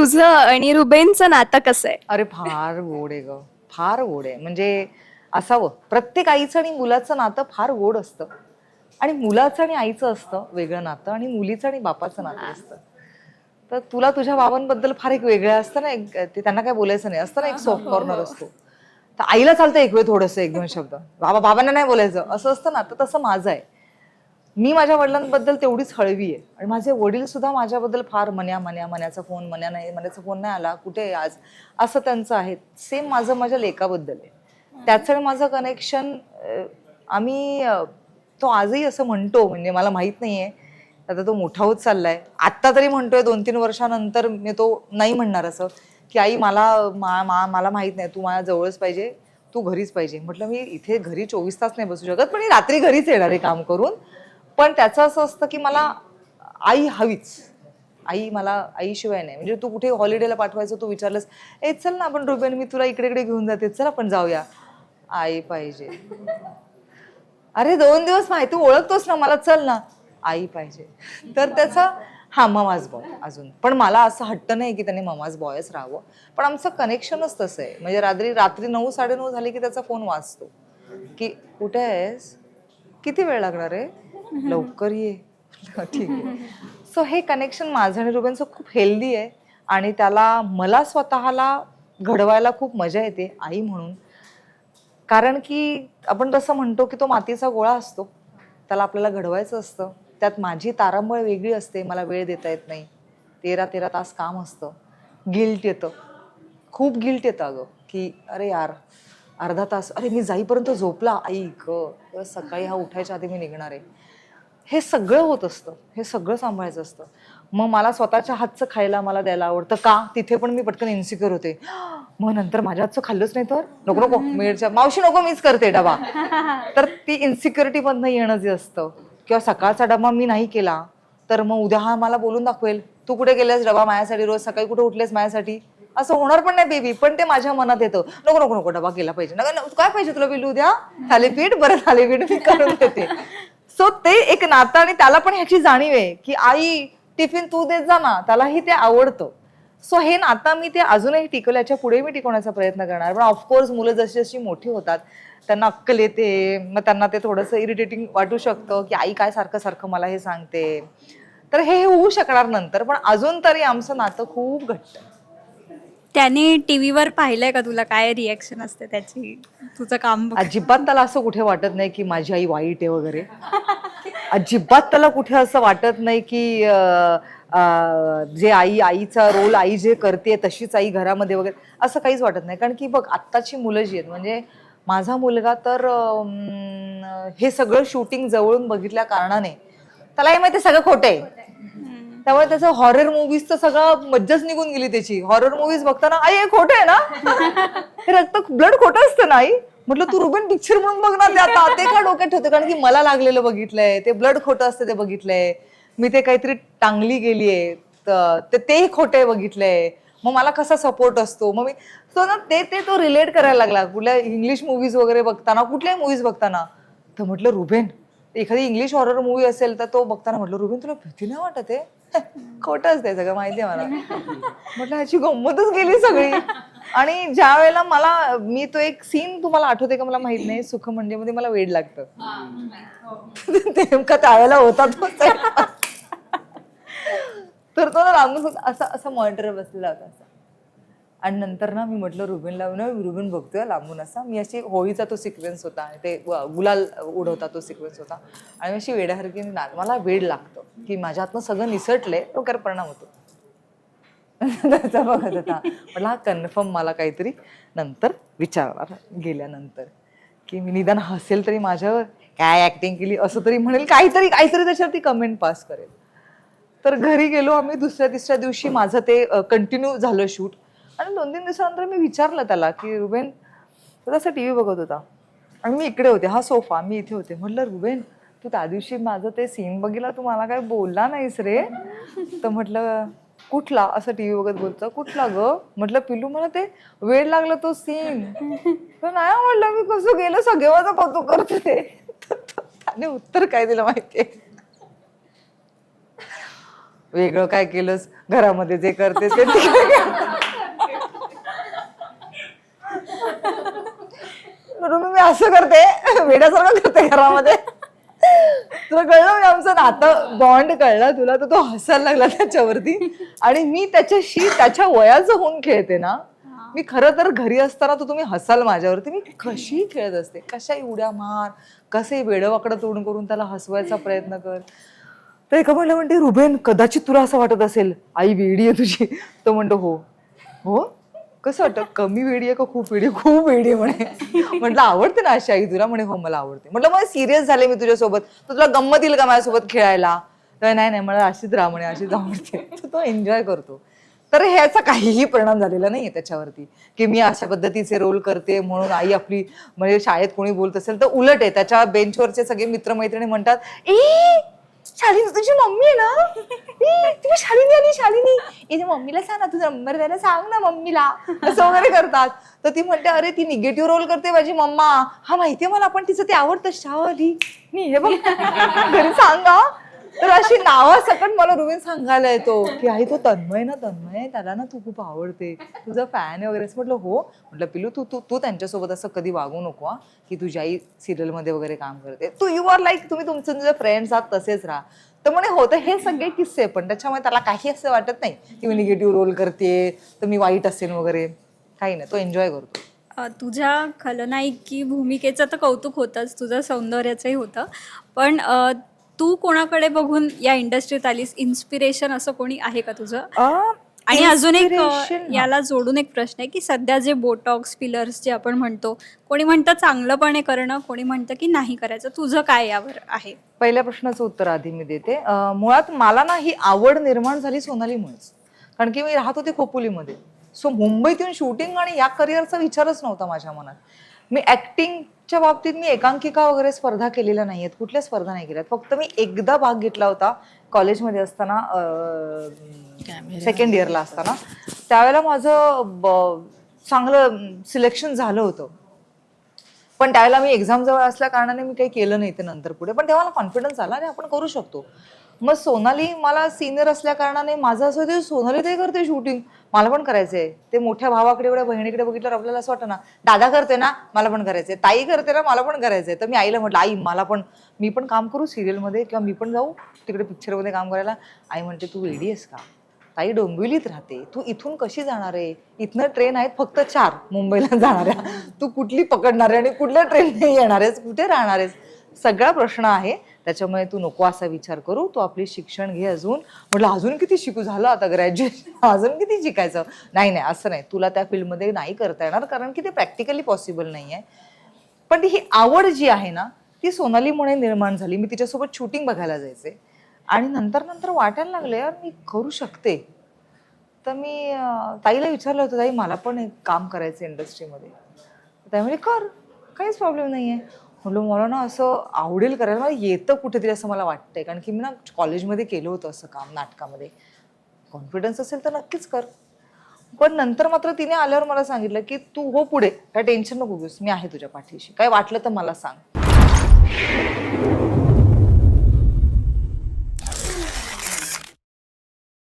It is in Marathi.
तुझं आणि रुबेनचं नातं कसं आहे? अरे फार गोड आहे ग. फार गोड आहे. म्हणजे असावं. प्रत्येक आईचं आणि मुलाचं नातं फार गोड असतं. आणि मुलाचं आणि आईचं असतं वेगळं नातं आणि मुलीचं आणि बापाचं नातं असतं. तर तुला तुझ्या बाबांबद्दल फार एक वेगळं असतं ना एक ते त्यांना काय बोलायचं नाही. असतं ना एक सॉफ्ट कॉर्नर असतो. तर आईला चालतं एक वेळ थोडंसं एक दोन शब्द. बाबा बाबांना नाही बोलायचं. असं असतं ना तर तसं माझं आहे. मी माझ्या वडिलांबद्दल तेवढीच हळवी आहे. आणि माझे वडील सुद्धा माझ्याबद्दल फार मन्या मन्या मन्याचा फोन मन्या नाही मन्याचा फोन नाही आला. कुठे आहे आज? असं त्यांचं आहे. सेम माझं माझ्या लेकाबद्दल आहे. त्याचं माझं कनेक्शन आम्ही तो आजही असं म्हणतो म्हणजे मला माहीत नाहीये. आता तो मोठा होत चाललाय. आत्ता तरी म्हणतोय दोन तीन वर्षानंतर मी तो नाही म्हणणार असं. की आई मला मा, मा, मला माहीत नाही. तू माझ्या जवळच पाहिजे. तू घरीच पाहिजे. म्हटलं मी इथे घरी चोवीस तास नाही बसू शकत पण रात्री घरीच येणार आहे काम करून. पण त्याचं असं असतं की मला आई हवीच. आई मला आईशिवाय नाही. म्हणजे तू कुठे हॉलिडेला पाठवायचं तू विचारलंस ए चल ना आपण रुबेन मी तुला इकडे इकडे घेऊन जाते. चल आपण जाऊया. आई पाहिजे. अरे दोन दिवस माहिती तू ओळखतोस ना मला चल ना. आई पाहिजे. तर त्याचा हा ममाज बॉय अजून. पण मला असं हट्ट नाही की त्याने ममाज बॉयच राहावं. पण आमचं कनेक्शनच तसं आहे. म्हणजे रात्री रात्री नऊ साडेनऊ झाली की त्याचा फोन वाचतो. की कुठे आहेस? किती वेळ लागणार आहे लवकर ये. ठीक आहे. सो हे कनेक्शन माझं आणि रुबेनचं खूप हेल्दी आहे. आणि त्याला मला स्वतःला घडवायला खूप मजा येते आई म्हणून. कारण की आपण तसं म्हणतो की तो मातीचा गोळा असतो. त्याला आपल्याला घडवायचं असतं. त्यात माझी तारांबळ वेगळी असते. मला वेळ देता येत नाही. तेरा तेरा तास काम असतं. गिल्ट येतं. खूप गिल्ट येतं अगं. की अरे यार अर्धा तास अरे मी जाईपर्यंत झोपला. आई ग. सकाळी हा उठायच्या आधी मी निघणार आहे. हे सगळं होत असतं. हे सगळं सांभाळायचं असतं. मग मला स्वतःच्या हातचं खायला मला द्यायला आवडतं का? तिथे पण मी पटकन इन्सिक्युअर होते. मग नंतर माझ्या हातचं खाल्लंच नाही तर? नको नको मिरच्या मावशी नको मीच करते डबा. तर ती इन्सिक्युरिटी मधनं येणं जे असतं किंवा सकाळचा डबा मी नाही केला तर मग उद्या हा मला बोलून दाखवेल तू कुठे गेलेस डबा माझ्यासाठी? रोज सकाळी कुठे उठलेस माझ्यासाठी? असं होणार पण नाही बेबी पण ते माझ्या मनात येतं. नको नको नको डबा केला पाहिजे. नको, काय पाहिजे तुला बिलू उद्या? थालीपीठ? बरं थालीपीठ मी करून देते. सो ते एक नातं आणि त्याला पण ह्याची जाणीव आहे की आई टिफिन तू देत जा ना. त्यालाही ते आवडतं. सो हे नातं मी ते अजूनही टिकवल्याच्या पुढे मी टिकवण्याचा प्रयत्न करणार. पण ऑफकोर्स मुलं जशी जशी मोठी होतात त्यांना अक्कल येते मग त्यांना ते थोडंसं इरिटेटिंग वाटू शकतं की आई काय सारखं सारखं मला हे सांगते. तर हे होऊ शकणार नंतर पण अजून तरी आमचं नातं खूप घट्ट त्याने टीव्हीवर पाहिलंय का तुला? काय रिॲक्शन असते त्याची? तुझं काम बघ. अजिबात त्याला असं कुठे वाटत नाही की माझी आई वाईट आहे वगैरे. अजिबात त्याला कुठे असं वाटत नाही की अं, अं, जे आई आईचा रोल आई जे करते तशीच आई घरामध्ये वगैरे. असं काहीच वाटत नाही. कारण की बघ आत्ताची मुलं जी आहेत म्हणजे माझा मुलगा तर अं, हे सगळं शूटिंग जवळून बघितल्या कारणाने त्याला हे माहिती सगळं खोटं आहे. त्यामुळे त्याचं हॉरर मुव्हीजचं सगळं मज्जाच निघून गेली त्याची. हॉरर मुव्हीज बघताना आई हे खोटं आहे ना? हे रक्त ब्लड खोटं असतं ना आई? म्हटलं तू रुबेन पिक्चर म्हणून बघ ना ते आता ते का डोक्यात ठेवते? कारण की मला लागलेलं बघितलंय ते ब्लड खोटं असतं ते बघितलंय. मी ते काहीतरी टांगली गेलीये तर ते- तेही खोटे बघितलंय. मग मला कसा सपोर्ट असतो? मग मी तो ना ते ते तो रिलेट करायला लागला. कुठल्या इंग्लिश मुव्हीज वगैरे बघताना कुठल्याही मुव्हीज बघताना. तर म्हटलं रुबेन एखादी इंग्लिश हॉरर मूवी असेल तर तो बघताना म्हटलं रुबेन तुला भीती नाही वाटत आहे खोटंच ते सगळं माहिती आहे मला. म्हटलं ह्याची गंमतच गेली सगळी. आणि ज्या वेळेला मला मी तो एक सीन तुम्हाला आठवते का? मला माहीत नाही. सुख म्हणजे मध्ये मला वेड लागतं. नेमका त्यावेळेला होता तो तर तो ना लांबून असा असा मॉनिटर बसलेला होता असा. आणि नंतर ना मी म्हटलं रुबीनला रुबीन बघतोय लांबून असा. मी अशी होळीचा तो सिक्वेन्स होता आणि ते गुलाल उडवता तो सिक्वेन्स होता. आणि अशी वेड्यासारखी नाच मला वेड लागतो की माझ्या हातनं सगळं निसटलंय कर परिणाम होतो. त्याचा बघत होता. म्हटलं हा कन्फर्म मला काहीतरी नंतर विचारणार. गेल्यानंतर की मी निदान हसेल तरी माझ्यावर काय ऍक्टिंग केली असं तरी म्हणेल काहीतरी काहीतरी त्याच्यावरती कमेंट पास करेल. तर घरी गेलो आम्ही दुसऱ्या तिसऱ्या दिवशी माझं ते कंटिन्यू झालं शूट आणि दोन तीन दिवसानंतर मी विचारलं त्याला की रुबेन तो तसा टी व्ही बघत होता. आणि मी इकडे होते हा सोफा. मी इथे होते. म्हटलं रुबेन तू त्या दिवशी माझं ते सीन बघितला तू मला काय बोलला नाहीस रे? तर म्हटलं कुठला? असं टी व्ही बघत बोलतो. कुठला ग? म्हटलं पिलू मला ते वेळ लागला तो सीन तर नाही म्हटलं मी कसं गेलं? सगळे माझं कौतुक करते ते. त्याने उत्तर काय दिलं माहितीये? वेगळं काय केलंस? घरामध्ये जे करते ते तिकडे म्हणून मी असं करते. वेड्यासारखं करते घरामध्ये. तुला कळलं म्हणजे आमचं नातं बॉन्ड कळलं तुला तर तो हसायला लागला त्याच्यावरती. आणि मी त्याच्याशी त्याच्या वयाचं होऊन खेळते ना. मी खरं तर घरी असताना तर तुम्ही हसाल माझ्यावरती. मी कशी खेळत असते? कशाही उड्या मार कसे वेडवाकडं तोंड करून त्याला हसवायचा प्रयत्न कर. तर एका म्हणलं म्हणते रुबेन कदाचित तुला असं वाटत असेल. आई वेडी आहे तुझी. तो म्हणतो हो. हो? कसं वाटतं? कमी वेडी आहे का खूप वेडी खूप वेडी म्हणे. म्हटलं आवडते ना अशी आई तुला? म्हणे हो मला आवडते. म्हटलं मला सिरियस झाले मी तुझ्यासोबत. तर तुला गंमत येईल का माझ्यासोबत खेळायला? तर नाही नाही मला अशीच राह म्हणे अशीच आवडते. तो एन्जॉय करतो. तर ह्याचा काहीही परिणाम झालेला नाहीये त्याच्यावरती. की मी अशा पद्धतीचे रोल करते म्हणून आई आपली म्हणजे शाळेत कोणी बोलत असेल तर उलट आहे. त्याच्या बेंचवरचे सगळे मित्रमैत्रिणी म्हणतात ए शालिनी तुझी मम्मी आहे ना? तुझी शालिनी आली शालिनी. ए मम्मीला सांग ना तुझा नंबर द्यायला सांग ना मम्मीला. असं वगैरे करतात. तर ती म्हणते अरे ती निगेटिव्ह रोल करते माझी मम्मा. हा माहितीये मला पण तिचं ते आवडतं शावली मी हे बघ. घरी सांगा तर अशी नावासकट मला रुबीन सांगायला येतो की आई तो तन्मय ना तन्मय त्याला ना तू खूप आवडते. तुझा फॅन आहे वगैरे. असं म्हटलं हो. म्हटलं पिलू तू तू तू त्यांच्यासोबत असं कधी वागू नको हा की तुझी आई सिरियलमध्ये वगैरे काम करते. तू यू आर लाईक तुम्ही तुमचे तुझे फ्रेंड्स आहात तसेच राहा. तर म्हणे होतं हे सगळे किस्से पण त्याच्यामुळे त्याला काही असं वाटत नाही की मी निगेटिव्ह रोल करते तर मी वाईट असेल वगैरे. काही नाही तो एन्जॉय करतो. तुझ्या खलनायकी भूमिकेचं तर कौतुक होतंच तुझं सौंदर्याचंही होतं. पण तू कोणाकडे बघून या इंडस्ट्रीत आलीस? इन्स्पिरेशन असं कोणी आहे का तुझं? आणि अजून एक याला जोडून एक प्रश्न आहे की सध्या जे बोटॉक्स फिलर्स जे आपण म्हणतो कोणी म्हणतं चांगलंपणे करणं कोणी म्हणतं की नाही करायचं. तुझं काय यावर आहे? पहिल्या प्रश्नाचं उत्तर आधी मी देते. मुळात मला ना ही आवड निर्माण झाली सोनालीमुळेच. कारण की मी राहत होते खोपोलीमध्ये. सो मुंबईत येऊन शूटिंग आणि या करिअरचा विचारच नव्हता माझ्या मनात. मी ऍक्टिंगच्या बाबतीत मी एकांकिका वगैरे स्पर्धा केलेल्या नाही आहेत कुठल्या स्पर्धा नाही केल्यात. फक्त मी एकदा भाग घेतला होता कॉलेजमध्ये असताना सेकंड इयरला असताना. त्यावेळेला माझं चांगलं सिलेक्शन झालं होतं. पण त्यावेळेला मी एक्झाम जवळ असल्या कारणाने मी काही केलं नाही ते नंतर पुढे. पण तेव्हा मला कॉन्फिडन्स आला आणि आपण करू शकतो. मग सोनाली मला सिनियर असल्या कारणाने माझं असं ते सोनाली ते करते शूटिंग मला पण करायचंय. ते मोठ्या भावाकडे एवढ्या बहिणीकडे बघितल्यावर आपल्याला असं वाटतं ना दादा करते ना मला पण करायचंय. ताई करते ना मला पण करायचंय. तर मी आईला म्हटलं आई मला पण मी पण काम करू सिरियलमध्ये किंवा मी पण जाऊ तिकडे पिक्चरमध्ये काम करायला. आई म्हणते तू रेडी आहेस का? ताई डोंबिवलीत राहते. तू इथून कशी जाणार आहे? इथनं ट्रेन आहेत फक्त चार मुंबईला जाणाऱ्या. तू कुठली पकडणार आहे आणि कुठल्या ट्रेनने येणार आहेस? कुठे राहणार आहेस? सगळा प्रश्न आहे. त्याच्यामुळे तू नको असा विचार करू तू आपली शिक्षण घे अजून. म्हटलं अजून किती शिकू झालं आता ग्रॅज्युएशन अजून किती शिकायचं? नाही नाही असं नाही. तुला त्या फील्डमध्ये नाही करता येणार कारण की ते प्रॅक्टिकली पॉसिबल नाही आहे पण ती ही आवड जी आहे ना ती सोनालीमुळे निर्माण झाली. मी तिच्यासोबत शूटिंग बघायला जायचे. आणि नंतर नंतर वाटायला लागले यार मी करू शकते. तर मी ताईला विचारलं होतं ताई मला पण एक काम करायचं इंडस्ट्रीमध्ये त्यामुळे कर. काहीच प्रॉब्लेम नाही आहे म्हणलं मला ना असं आवडेल करायला. मला येतं कुठेतरी असं मला वाटतंय. कारण की मी ना कॉलेजमध्ये केलं होतं असं काम नाटकामध्ये. कॉन्फिडन्स असेल तर नक्कीच कर. पण नंतर मात्र तिने आल्यावर मला सांगितलं की तू हो पुढे. काय टेन्शन नको घेऊस. मी आहे तुझ्या पाठीशी. काय वाटलं तर मला सांग.